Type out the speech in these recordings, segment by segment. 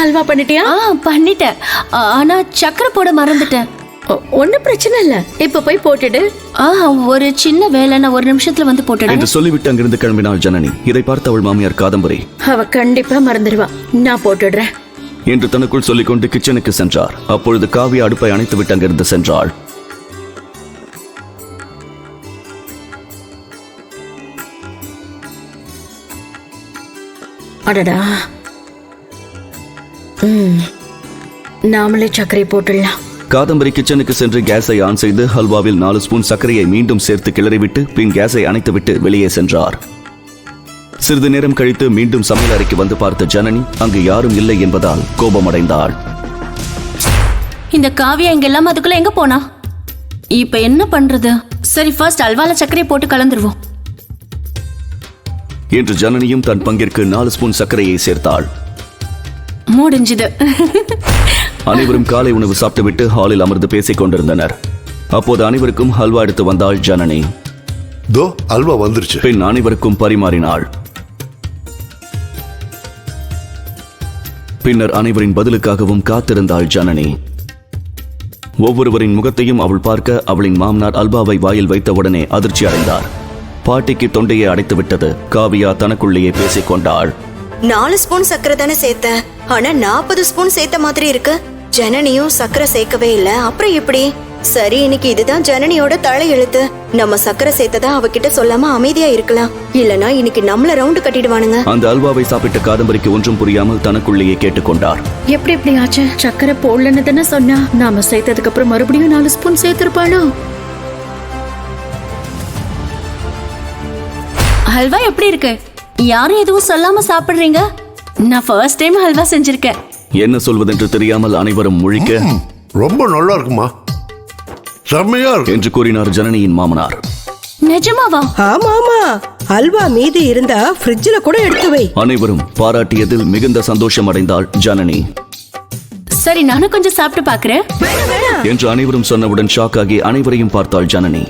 ஹல்வா பண்ணிட்டியா? ஆ பண்ணிட்டேன். ஆனா சக்கரை போட மறந்துட்டேன். ஒன்னும் பிரச்சனை இல்ல. இப்ப போய் போட்டுடு. ஆ ஒரு சின்ன வேலை நான் ஒரு நிமிஷத்துல வந்து போட்டுடுறேன் என்று சொல்லிவிட்டு அங்கிருந்து கிளம்பினாள் ஜனனி. இதை பார்த்த அவள் மாமியார் காதம்பரி. அவ கண்டிப்பா மறந்துடுவா. நான் போட்டுடுறேன். என்று தனக்குள் சொல்லிக்கொண்டு கிச்சனுக்கு சென்றார். அப்பொழுது காவியா அடுப்பை அணைத்துவிட்டு அங்கிருந்து சென்றாள். அடடா. நாமளே சர்க்கரை போட்டுடலாம். காதம்பரி கிச்சனுக்கு சென்று கேஸை ஆன் செய்து ஹல்வாவில் நாலு ஸ்பூன் சர்க்கரையை மீண்டும் சேர்த்து கிளறிவிட்டு பின் கேஸை அணைத்துவிட்டு வெளியே சென்றார். சிறிது நேரம் கழித்து மீண்டும் சமையல் அறைக்கு வந்து பார்த்த ஜனனி அங்கு யாரும் இல்லை என்பதால் கோபமடைந்தாள். இந்த காவியா இங்க எல்லாம் அதுக்குள்ள எங்க போனா? இப்ப என்ன பண்றது? சரி ஃபர்ஸ்ட் அல்வால சர்க்கரை போட்டு கலந்துருவோம். என்று ஜனனியும் தன் பங்கிற்கு நாலு ஸ்பூன் சர்க்கரையை சேர்த்தாள். முடிஞ்சுது. அனைவரும் காலை உணவு சாப்பிட்டுவிட்டு ஹாலில் அமர்ந்து பேசிக் கொண்டிருந்தனர். அப்போது அனைவருக்கும் ஹல்வா எடுத்து வந்தாள் ஜனனி. தோ அல்வா வந்துருச்சு. பின் அனைவருக்கும் பரிமாறினாள். பின்னர் அனைவரின் பதிலுக்காகவும் காத்திருந்தாள் ஜனனி. ஒவ்வொருவரின் முகத்தையும் அவள் பார்க்க அவளின் மாமனார் அல்வாவை வாயில் வைத்தவுடனே அதிர்ச்சி அடைந்தார் பாட்டிக்கு தொண்டையை அடைத்துவிட்டது. காவியா தனக்குள்ளேயே பேசிக் கொண்டாள். நாலு ஸ்பூன் சக்கரை தானே சேர்த்த ஆனா நாற்பது ஸ்பூன் சேர்த்த மாதிரி இருக்கு. ஜனனியும் சக்கரை சேர்க்கவே இல்ல. அப்புறம் எப்படி? சரி இன்னைக்கு இதுதான் ஜனனியோட தலையெழுத்து நம்ம சக்கரை சேர்த்ததா அவகிட்ட சொல்லாம அமைதியா இருக்கலாம். இல்லனா இன்னைக்கு நம்மள ரவுண்டு கட்டிடுவானுங்க. அந்த அல்வாவை சாப்பிட்ட காதம்பரிக்கு ஒன்றும் புரியாமல் தனக்குள்ளேயே கேட்டுக்கொண்டார். எப்படி இப்படி ஆச்சு? சர்க்கரை போடலன்னு தானே சொன்னா. நாம சேர்த்ததுக்கு அப்புறம் மறுபடியும் நாலு ஸ்பூன் சேர்த்திருப்பாளோ? ஹல்வா எப்படி இருக்கு? யாரும் எதுவும் சொல்லாம சாப்பிடுறீங்க? நான் ஃபர்ஸ்ட் டைம் ஹல்வா செஞ்சிருக்கேன். என்ன சொல்வதென்று தெரியாமல் அனைவரும் முழிக்க ரொம்ப நல்லா இருக்குமா? செம்மையா இருக்கு. என்று கூறினார் ஜனனியின் மாமனார். நிஜமாவா? ஆமா ஆமா அல்வா மீதி இருந்தா ஃப்ரிட்ஜ்ல கூட எடுத்து வை. அனைவரும் பாராட்டியதில் மிகுந்த சந்தோஷம் அடைந்தாள் ஜனனி. சரி நானும் கொஞ்சம் சாப்பிட்டு பாக்குறேன். என்று அனைவரும் சொன்னவுடன் ஷாக் ஆகி அனைவரையும் பார்த்தாள் ஜனனி.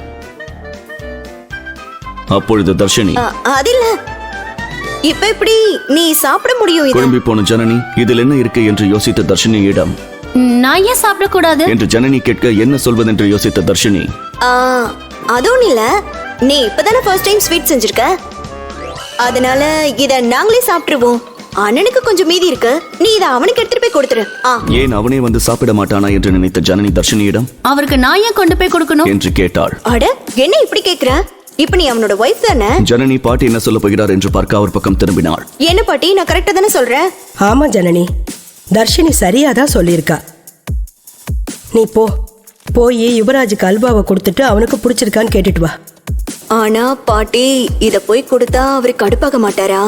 அப்பொழுது தர்ஷினி அ, அது இல்ல இப்ப எப்படி நீ சாப்பிட முடியும் இது? குழம்பி போன ஜனனி இதில் என்ன இருக்கு என்று யோசித்த தர்ஷினியிடம் நான் ஏன் சாப்பிடக்கூடாது? என்று ஜனனி கேட்க என்ன சொல்வதென்று யோசித்த தர்ஷினி. ஆ, அது ஒண்ணும் இல்ல. நீ இப்பதானே ஃபர்ஸ்ட் டைம் ஸ்வீட் செஞ்சிருக்க? அதனால இத நாங்களே சாப்பிட்டுருவோம். அண்ணனுக்கு கொஞ்சம் மீதி இருக்கு. நீ இத அவனுக்கு எடுத்துட்டு போய் கொடுத்துரு. ஆ. ஏன் அவனே வந்து சாப்பிட மாட்டானா என்று நினைத்த ஜனனி தர்ஷினியிடம். அவருக்கு நான் ஏன் கொண்டு போய் கொடுக்கணும்? என்று கேட்டாள். அட என்ன இப்படி கேக்குற? இப்ப நீ அவனோட ஒய்ஃப் தானே? ஜனனி பாட்டி என்ன சொல்ல போகிறார் என்று பார்க்க அவர் பக்கம் திரும்பினாள். என்ன பாட்டி நான் கரெக்டா தானே சொல்றேன்? ஆமா ஜனனி. தர்ஷினி சரியா தான் சொல்லியிருக்கா. நீ போ. போய் யுவராஜுக்கு அல்வாவை கொடுத்துட்டு அவனுக்கு பிடிச்சிருக்கான்னு கேட்டுட்டு வா. ஆனா பாட்டி இத போய் கொடுத்தா அவரு கடுப்பாக மாட்டாரா?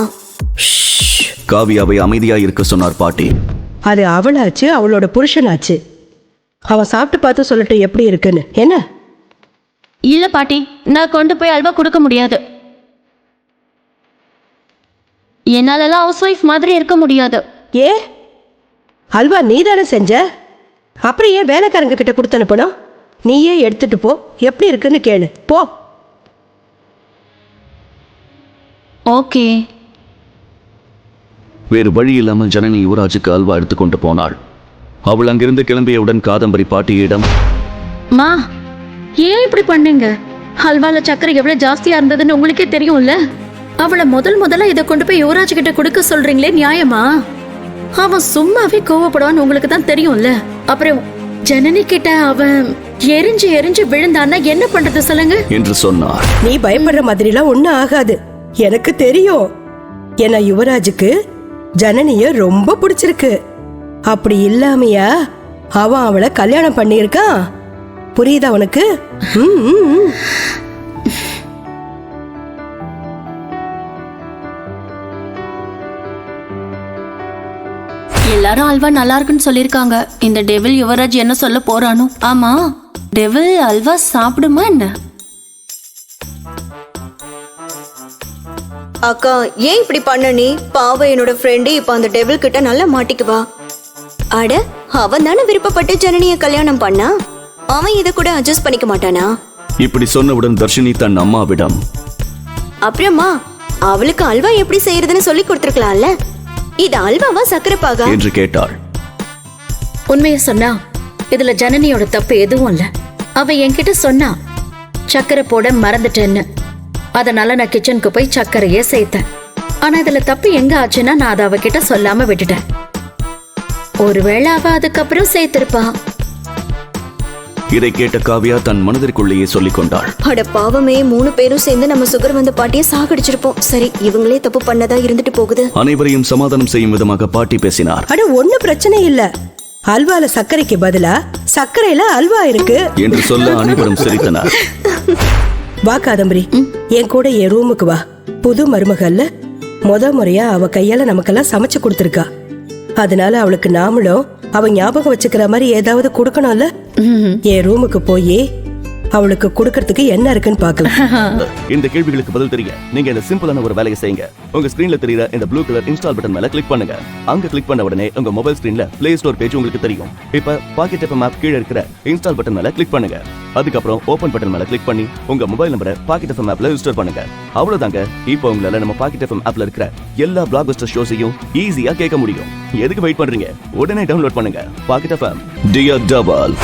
காவியாவை அமைதியா இருக்க சொன்னார் பாட்டி. அது அவளாச்சு அவளோட புருஷனாச்சு. அவன் சாப்பிட்டு பார்த்து சொல்லட்டும் எப்படி இருக்குன்னு. என்ன? இல்ல பாட்டி நான் கொண்டு போய் அல்வா கொடுக்க முடியாது. என்னாலலாம் ஹவுஸ் ஒய்ஃப் மாதிரி இருக்க முடியாது. ஏ? அல்வா நீ தானே செஞ்ச? அப்புறம் ஏன் வேலைக்காரங்க கிட்ட கொடுத்து அனுப்பணும்? நீயே எடுத்துட்டு போ எப்படி இருக்குன்னு கேளு. போ. ஓகே. வேறு வழி இல்லாமல் ஜனனி யுவராஜுக்கு அல்வா எடுத்துக்கொண்டு போனாள். அவள் அங்கிருந்து கிளம்பியவுடன் காதம்பரி பாட்டியிடம் மா ஏன் இப்படி பண்ணீங்க? ஹல்வால சர்க்கரை எவ்வளவு ஜாஸ்தியா இருந்ததுன்னு உங்களுக்கே தெரியும்ல? அவளை முதல் முதல்ல இதை கொண்டு போய் யுவராஜ் கிட்ட கொடுக்க சொல்றீங்களே நியாயமா? அவன் சும்மாவே கோவப்படுவான்னு உங்களுக்கு தான் தெரியும்ல. அப்புறம் ஜனனி கிட்ட அவன் எரிஞ்சு எரிஞ்சு விழுந்தான்னா என்ன பண்றது சொல்லுங்க? என்று சொன்னார். நீ பயப்படுற மாதிரிலாம் ஒன்றும் ஆகாது. எனக்கு தெரியும். ஏன்னா யுவராஜுக்கு ஜனனிய ரொம்ப பிடிச்சிருக்கு. அப்படி இல்லாமையா அவன் அவளை கல்யாணம் பண்ணியிருக்கான்? புரியுதா உனக்கு. எல்லாரும் அல்வா நல்லா இருக்குன்னு சொல்லிருக்காங்க இந்த டெவில் யுவராஜ் என்ன சொல்ல போறானோ? ஆமா. டெவில் அல்வா சாப்பிடுமா என்ன? அக்கா ஏன் இப்படி பண்ண நீ? பாவ என்னோட ஃப்ரெண்டு இப்ப அந்த டெவில் கிட்ட நல்லா மாட்டிக்குவா. அட அவன் தானே விருப்பப்பட்டு ஜனனிய கல்யாணம் பண்ணா? அவன் இத கூட அட்ஜஸ்ட் பண்ணிக்க மாட்டானா? இப்படி சொன்னவுடன் தர்ஷினி தன் அம்மாவிடம் அப்புறமா அவளுக்கு அல்வா எப்படி செய்யறதுன்னு சொல்லி கொடுத்துருக்கலாம்ல. இது அல்வாவா சக்கரை பாகா என்று கேட்டாள். உண்மையை சொன்னா இதுல ஜனனியோட தப்பு எதுவும் இல்ல. அவ என்கிட்ட சொன்னா சக்கரை போட மறந்துட்டேன்னு. அதனால நான் கிச்சனுக்கு போய் சர்க்கரையே சேர்த்தேன். ஆனா இதுல தப்பு எங்க ஆச்சுன்னா நான் அதை அவகிட்ட சொல்லாம விட்டுட்டேன். ஒருவேளை அவ அதுக்கப்புறம் சேர்த்திருப்பா. இதை கேட்ட காவியா தன் மனதிற்குள்ளேயே சொல்லிக் கொண்டாள். அட பாவமே மூணு பேரும் சேர்ந்து நம்ம சுகர் வந்த பாட்டியை சாகடிச்சிருப்போம். சரி இவங்களே தப்பு பண்ணதா இருந்துட்டு போகுது? அனைவரையும் சமாதானம் செய்யும் விதமாக பாட்டி பேசினார். அட ஒண்ணும் பிரச்சனை இல்ல. அல்வால சர்க்கரைக்கு பதிலா? சர்க்கரையில அல்வா இருக்கு. என்று சொல்ல அனைவரும் சிரித்தனர். வா காதம்பரி. என் கூட என் ரூமுக்கு வா. புது மருமகல்ல முத முறையா அவ கையால நமக்கெல்லாம் சமைச்சு கொடுத்துருக்கா. அதனால அவளுக்கு நாமளும் அவ ஞாபகம் வச்சுக்கிற மாதிரி ஏதாவது கொடுக்கணும்ல? என் ரூமுக்கு போய். அவளுக்கு கொடுக்கறதுக்கு என்ன இருக்குன்னு பார்க்கலாம். இந்த கேள்விகளுக்கு பதில் தெரிய நீங்க இந்த சிம்பிளான ஒரு வேலையை செய்யுங்க. உங்க ஸ்கிரீன்ல தெரியுற இந்த ப்ளூ கலர் இன்ஸ்டால் பட்டன் மேல கிளிக் பண்ணுங்க. அங்க கிளிக் பண்ண உடனே உங்க மொபைல் ஸ்கிரீன்ல பிளே ஸ்டோர் பேஜ் உங்களுக்கு தெரியும். இப்ப பாக்கெட் எஃப்எம் ஆப் கீழே இருக்கிற இன்ஸ்டால் பட்டன் மேல கிளிக் பண்ணுங்க. அதுக்கப்புறம் ஓபன் பட்டன் மேல கிளிக் பண்ணி உங்க மொபைல் நம்பரை பாக்கெட் எஃப்எம் ஆப்ல ரெஜிஸ்டர் பண்ணுங்க. அவ்வளவுதாங்க. இப்போ உங்களால நம்ம பாக்கெட் எஃப்எம் ஆப்ல இருக்கிற எல்லா பிளாக் பஸ்டர் ஷோஸையும் ஈஸியா கேட்க முடியும். எதுக்கு வெயிட் பண்றீங்க? உடனே டவுன்லோட் பண்ணுங்க. Packet FM dear டபால்